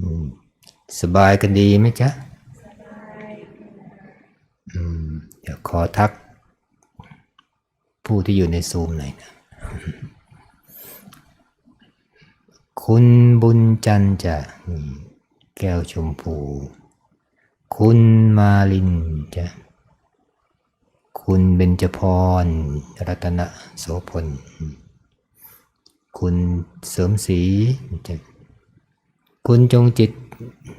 อืมสบายกันดีไหมจ๊ะอืมเดี๋ยวขอทัก ผู้ที่อยู่ในซูมหน่อยนะ คุณบุญจันทร์จะอืมแก้วชมพู คุณมาลินจะคุณเบญจพร รัตนโสพลอืมคุณเสริมศรีจะ คุณจงจิต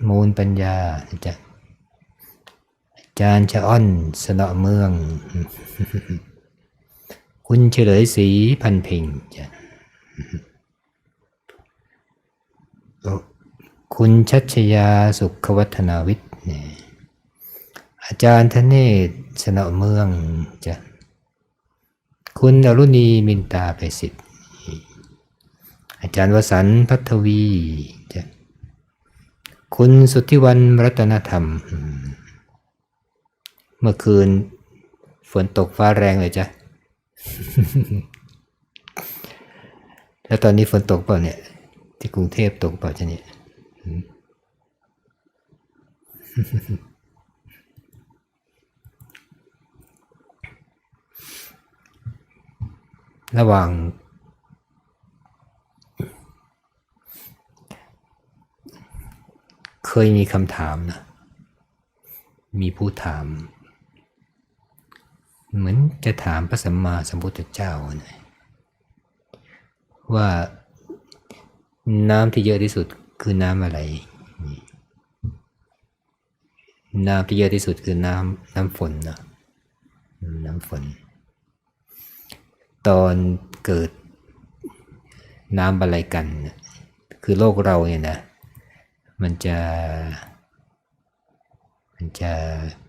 มูลปัญญาจะอาจารย์ชะอ้อนสนอเมือง คุณเฉลยศรีพันพ่งจะคุณชัชยาสุขวัฒนาวิทย์เนี่ยอาจารย์ธเนศสนอเมืองจะคุณอรุณีมินตาไปสิทธิ์อาจารย์วสันพัทวีจะ คุณสุทธิวันรัตนธรรม เมื่อคืน ฝนตกฟ้าแรงเลยจ้ะ แล้วตอนนี้ฝนตกเปล่าเนี่ย ที่กรุงเทพตกเปล่าจ๊ะเนี่ยระหว่าง เคยมีคำถามนะ มีผู้ถาม เหมือนจะถามพระสัมมาสัมพุทธเจ้านะว่าน้ำที่เยอะที่สุดคือน้ำอะไร น้ำที่เยอะที่สุดคือน้ำน้ำฝนนะน้ำฝน ตอนเกิดน้ำอะไรกัน คือโลกเราเนี่ยนะ มันจะ มันจะ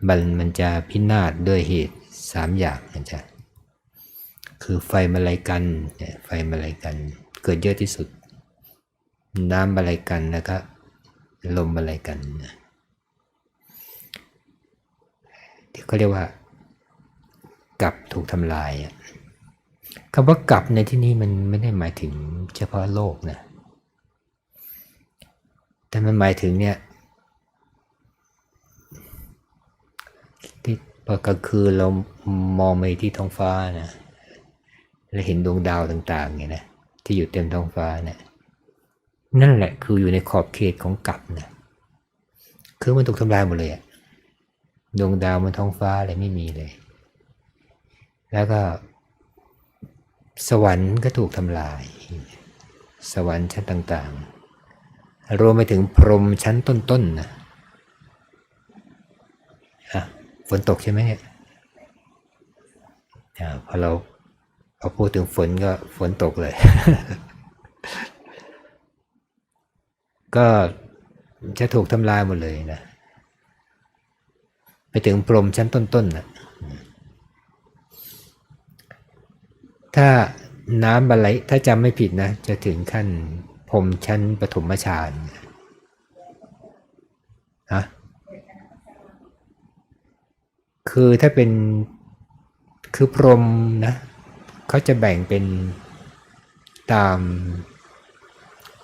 มันมันจะพินาศด้วยเหตุสามอย่างนะจ๊ะคือไฟมาลายกันเนี่ยไฟมาลายกัน เกิดเยอะที่สุด น้ำมาลายกันแล้วก็ลมมาลายกันนะที่เขาเรียกว่ากับถูกทำลายอะคำว่ากับในที่นี้มันไม่ได้หมายถึงเฉพาะโลกนะ แต่มันหมายถึงเนี่ยที่พอกลางคืนเรามองไปที่ท้องฟ้านะแล้วเห็นดวงดาวต่างๆเนี่ยนะที่อยู่เต็มท้องฟ้าเนี่ยนั่นแหละคืออยู่ในขอบเขตของกลับนะคือมันถูกทำลายหมดเลยอะดวงดาวบนท้องฟ้าอะไรไม่มีเลย แล้วก็ สวรรค์ก็ถูกทำลาย สวรรค์ชั้นต่าง ๆ รวมไปถึงพรมชั้นต้นๆนะฝนตกใช่ไหมเนี่ยพอเราพอพูดถึงฝนก็ฝนตกเลย ก็จะถูกทำลายหมดเลยนะ ไปถึงพรมชั้นต้นๆนะถ้าน้ำบาไหลถ้าจำไม่ผิดนะ จะถึงขั้น มชั้นปฐมฌานฮะคือถ้าเป็นคือพรหมนะเขาจะแบ่งเป็นตาม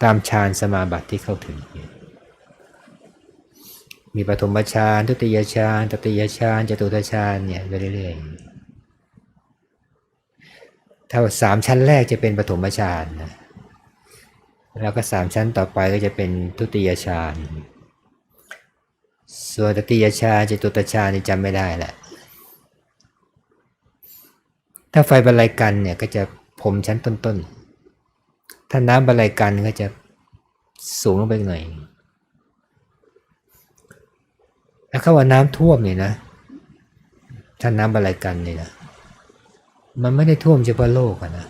ตามฌานสมาบัติที่เข้าถึง มีปฐมฌานทุติยฌานตติยฌานจตุตฌานเนี่ยไปเรื่อยๆถ้าสามชั้นแรกจะเป็นปฐมฌานนะ แล้วก็สามชั้นต่อไปก็จะเป็นทุติยฌานส่วนตติยฌานจตุตฌานนี่จำไม่ได้แหละถ้าไฟบรรลัยกันเนี่ยก็จะพรมชั้นต้นๆ ถ้าน้ำบรรลัยกันก็จะสูงลงไปหน่อย แล้วคำว่าน้ำท่วมเนี่ยนะ ถ้าน้ำบรรลัยกันเนี่ยนะ มันไม่ได้ท่วมเฉพาะโลกอะนะ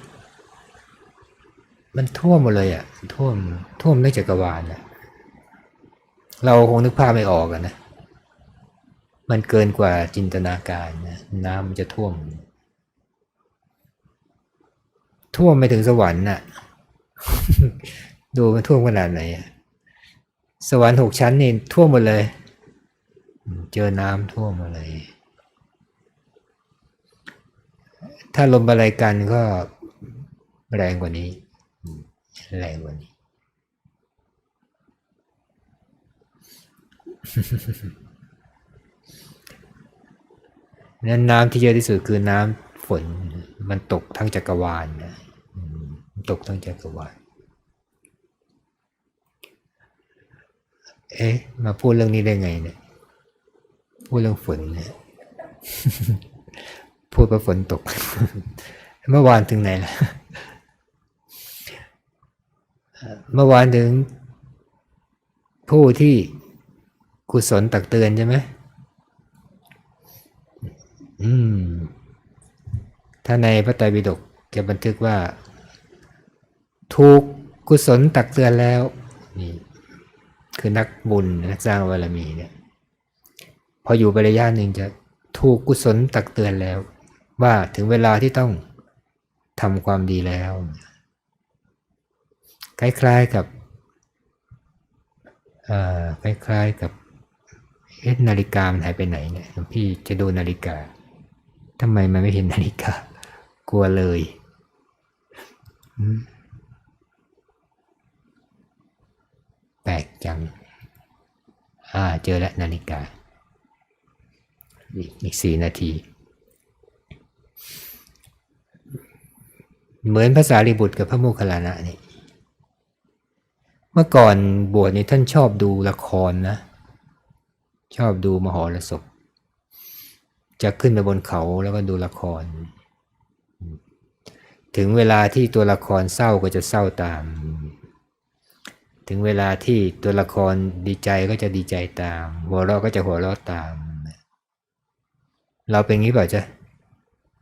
มันท่วมหมดเลยอะท่วมท่วมในจักรวาลนะเราคงนึกภาพไม่ออกอะนะ มันเกินกว่าจินตนาการนะน้ำมันจะท่วม ท่วมไปถึงสวรรค์น่ะ ดูมันท่วมขนาดไหนอะสวรรค์หกชั้นนี่ท่วมหมดเลย เจอน้ำท่วมหมาเลย ถ้าลมอะไรกันก็แรงกว่านี้ แรงกว่านี้นั้นน้ำที่เยอะที่สุดคือน้ำฝนมันตกทั้งจักรวาลนะมันตกทั้งจักรวาล เอ๊ะ มาพูดเรื่องนี้ได้ไงเนี่ย พูดเรื่องฝนเนี่ยพูดว่าฝนตก เมื่อวานถึงไหนล่ะ เมื่อวานถึงผู้ที่กุศลตักเตือนใช่ไหมอืม ถ้าในพระไตรปิฎกจะบันทึกว่า ถูกกุศลตักเตือนแล้วนี่คือนักบุญนักสร้างบารมีเนี่ย พออยู่ไประยะหนึ่งจะถูกกุศลตักเตือนแล้ว ว่าถึงเวลาที่ต้องทำความดีแล้ว คล้ายๆกับคล้ายๆกับเอ๊ะนาฬิกามันหายไปไหนเนี่ยหลวงพี่จะดูนาฬิกาทำไมมันไม่เห็นนาฬิกา กลัวเลยแปลกจัง อ่า เจอแล้วนาฬิกา อีกอีกสี่นาที เหมือนภาษาลิบุตรกับพระโมคคัลลานะนี่ เมื่อก่อนบวชนี่ท่านชอบดูละครนะ ชอบดูมหรสพจะขึ้นไปบนเขาแล้วก็ดูละคร ถึงเวลาที่ตัวละครเศร้าก็จะเศร้าตาม ถึงเวลาที่ตัวละครดีใจก็จะดีใจตาม หัวเราะก็จะหัวเราะตาม เราเป็นงี้เปล่าจ๊ะ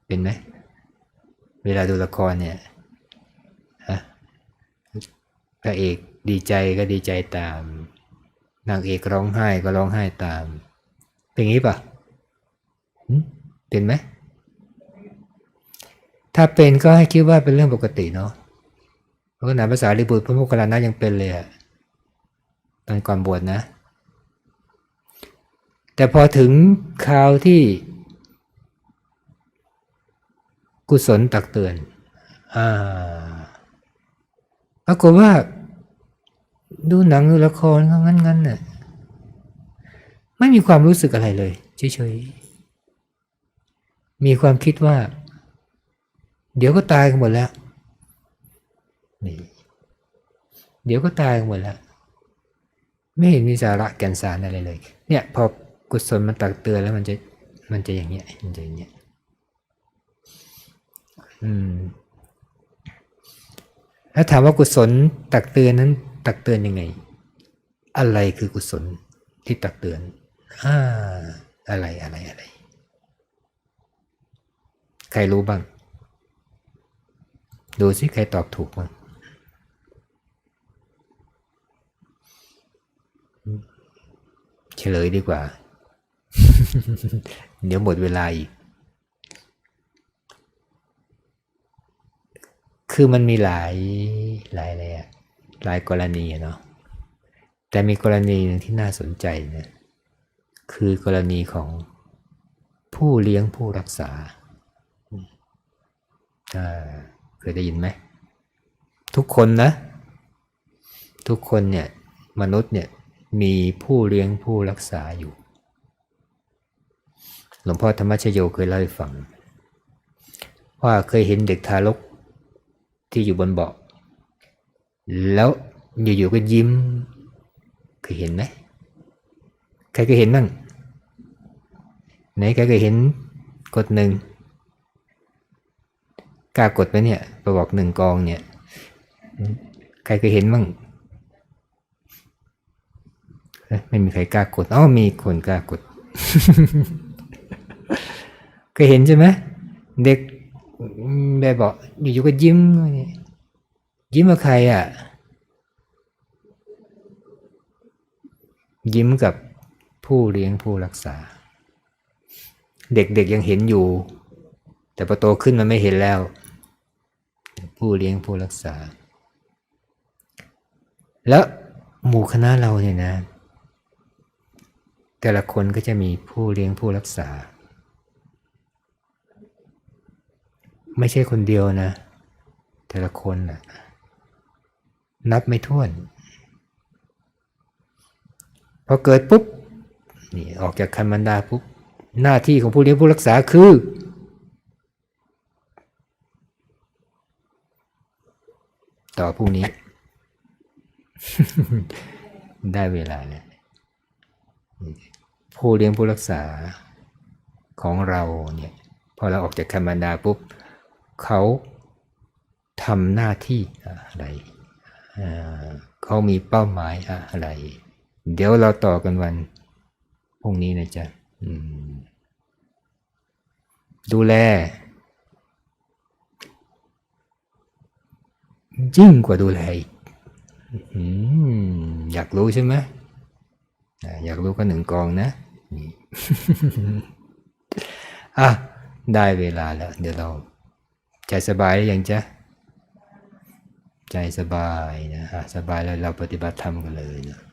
เป็นไหมเวลาดูละครเนี่ยพระเอก ดีใจก็ดีใจตาม นางเอกร้องไห้ก็ร้องไห้ตาม เป็นงี้ป่ะเป็นไหม ถ้าเป็นก็ให้คิดว่าเป็นเรื่องปกติเนาะเพราะขนาดภาษาลิบุตรพระโมคคัลลานะยังเป็นเลยอะตอนก่อนบวชนะ แต่พอถึงคราวที่ กุศลตักเตือน อ่าปรากฏว่า ดูหนังดูละครก็งั้นๆน่ะไม่มีความรู้สึกอะไรเลยเฉยๆมีความคิดว่า เดี๋ยวก็ตายกันหมดแล้วนี่เดี๋ยวก็ตายกันหมดแล้ว ไม่เห็นมีสาระแก่นสารอะไรเลย เนี่ย พอกุศลมันตักเตือนแล้วมันจะมันจะอย่างเงี้ยมันจะอย่างเงี้ยอืมแล้วถามว่ากุศลตักเตือนนั้น ตักเตือนยังไง อะไรคือกุศลที่ตักเตือนอ่าอะไรอะไรอะไร ใครรู้บ้าง ดูสิใครตอบถูกบ้างเฉลยดีกว่า เดี๋ยวหมดเวลาอีก คือมันมีหลายหลายอะไรอะ หลายกรณีเนาะแต่มีกรณีหนึ่งที่น่าสนใจนะคือกรณีของผู้เลี้ยงผู้รักษาเคยได้ยินไหม ทุกคนนะ ทุกคนเนี่ยมนุษย์เนี่ยมีผู้เลี้ยงผู้รักษาอยู่ หลวงพ่อธรรมชโยเคยเล่าให้ฟัง ว่าเคยเห็นเด็กทารกที่อยู่บนเบาะ แล้วอยู่ๆก็ยิ้มเคยเห็นไหมใครเคยเห็นบ้างไหนใครเคยเห็นกดหนึ่งกล้ากดไหมเนี่ยประบอกหนึ่งกองเนี่ยใครเคยเห็นบ้างไม่มีใครกล้ากดอ๋อมีคนกล้ากดเคยเห็นใช่ไหมเด็กแบบบอกอยู่ๆก็ยิ้มเนี่ ยิ้มกับใครอะ ยิ้มกับผู้เลี้ยงผู้รักษา เด็กๆยังเห็นอยู่ แต่พอโตขึ้นมันไม่เห็นแล้ว ผู้เลี้ยงผู้รักษา แล้วหมู่คณะเราเนี่ยนะ แต่ละคนก็จะมีผู้เลี้ยงผู้รักษา ไม่ใช่คนเดียวนะ แต่ละคนนะ นับไม่ถ้วนพอเกิดปุ๊บนี่ออกจากคันมันดาปุ๊บหน้าที่ของผู้เลี้ยงผู้รักษาคือ ต่อพรุ่งนี้ ได้เวลาแล้วผู้เลี้ยงผู้รักษาของเราเนี่ยพอเราออกจากคันมันดาปุ๊บเขาทำหน้าที่อะไร เขามีเป้าหมายอะไร เดี๋ยวเราต่อกันวันพรุ่งนี้นะจ๊ะดูแล ยิ่งกว่าดูแลอีกอยากรู้ใช่ไหมอยากรู้ก็หนึ่งกองนะอะได้เวลาแล้ว เดี๋ยวเราใจสบายหรือยังจ๊ะ ใจสบายนะฮะสบายแล้วเราปฏิบัติธรรมกันเลยนะ